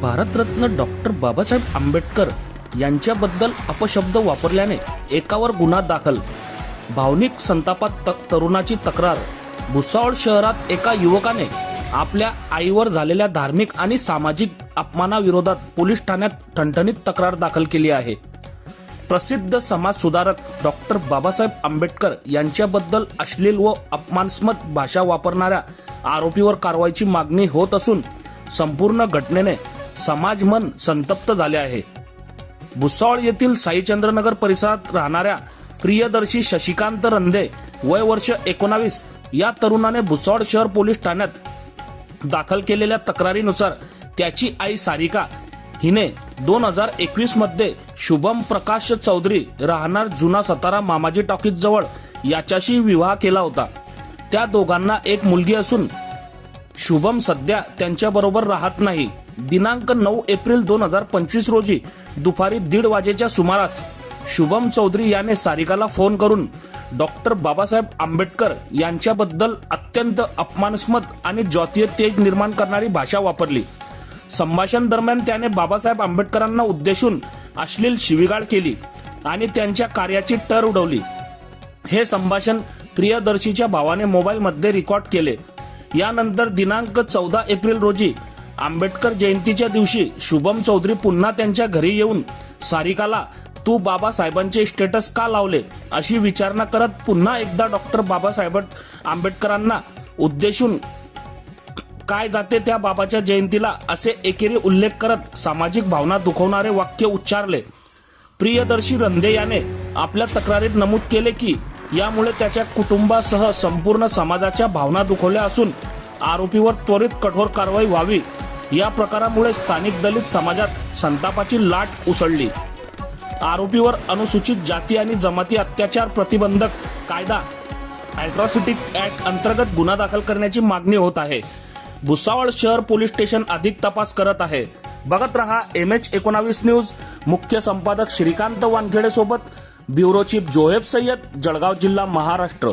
Bharat Ratna doctor Babasaheb Ambedkar यांच्याबद्दल अपशब्द वापरल्याने एकावर गुन्हा दाखल. भावनिक संतापात त- तरुणाची तक्रार. भुसावळ शहरात एका युवकाने आपल्या आईवर झालेल्या धार्मिक आणि सामाजिक अपमानाविरोधात पोलीस ठाण्यात ठणठणीत तक्रार दाखल केली आहे. प्रसिद्ध समाज सुधारक डॉक्टर बाबासाहेब आंबेडकर यांच्याबद्दल अश्लील व अपमानस्मद भाषा वापरणाऱ्या आरोपीवर कारवाईची मागणी होत असून संपूर्ण घटनेने समाज मन संतप्त झाले आहे. भुसावळ येथील साईचंद्रनगर परिसरात राहणाऱ्या प्रियदर्शी शशिकांत रंधे वय वर्ष एकोणावीस या तरुणाने भुसावळ शहर पोलीस ठाण्यात दाखल केलेल्या तक्रारीनुसार त्याची आई सारिका हिने दोन हजार एकवीसमध्ये शुभम प्रकाश चौधरी राहणार जुना सतारा मामाजी टॉकीज जवळ याच्याशी विवाह केला होता. त्या दोघांना एक मुलगी असून शुभम सध्या त्यांच्याबरोबर राहत नाही. दिनांक नऊ एप्रिल दोन हजार पंचवीस रोजी दुपारी दीड वाजेच्या सुमारास शुभम चौधरी याने सारिकाला फोन करून डॉक्टर बाबासाहेब आंबेडकर यांच्याबद्दल अत्यंत अपमानास्मद आणि जातीय तेज निर्माण करणारी भाषा वापरली. संभाषण दरम्यान त्याने बाबासाहेब आंबेडकरांना उद्देशून अश्लील शिवीगाळ केली आणि त्यांच्या कार्याची टर उडवली. हे संभाषण प्रियदर्शीच्या भावाने मोबाईलमध्ये रेकॉर्ड केले. यानंतर दिनांक चौदा एप्रिल रोजी आंबेडकर जयंतीच्या दिवशी शुभम चौधरी पुन्हा त्यांच्या घरी येऊन सारिकाला तू बाबासाहेबांचे स्टेटस का लावले? अशी विचारणा करत पुन्हा एकदा डॉक्टर बाबासाहेब आंबेडकरांना उद्देशून काय जाते त्या बाबाच्या जयंतीला? असे एकेरी उल्लेख करत सामाजिक भावना दुखवणारे वाक्य उच्चारले. प्रियदर्शी रंधे याने आपल्या तक्रारीत नमूद केले की यामुळे त्याच्या कुटुंबासह संपूर्ण समाजाच्या भावना दुखवल्या असून आरोपीवर त्वरित कठोर कारवाई व्हावी या प्रकारामुळे स्थानिक दलित समाजात संतापाची लाट उसळली. आरोपीवर अनुसूचित जाती आणि जमाती अत्याचार प्रतिबंधक कायदा अॅट्रॉसिटी ऍक्ट अंतर्गत गुन्हा दाखल करण्याची मागणी होत आहे. भुसावळ शहर पोलीस स्टेशन अधिक तपास करत आहे. बघत रहा एम एच एकोणावीस न्यूज. मुख्य संपादक श्रीकांत वानखेडे सोबत ब्युरो चीफ जोहेब सय्यद जळगाव जिल्हा महाराष्ट्र.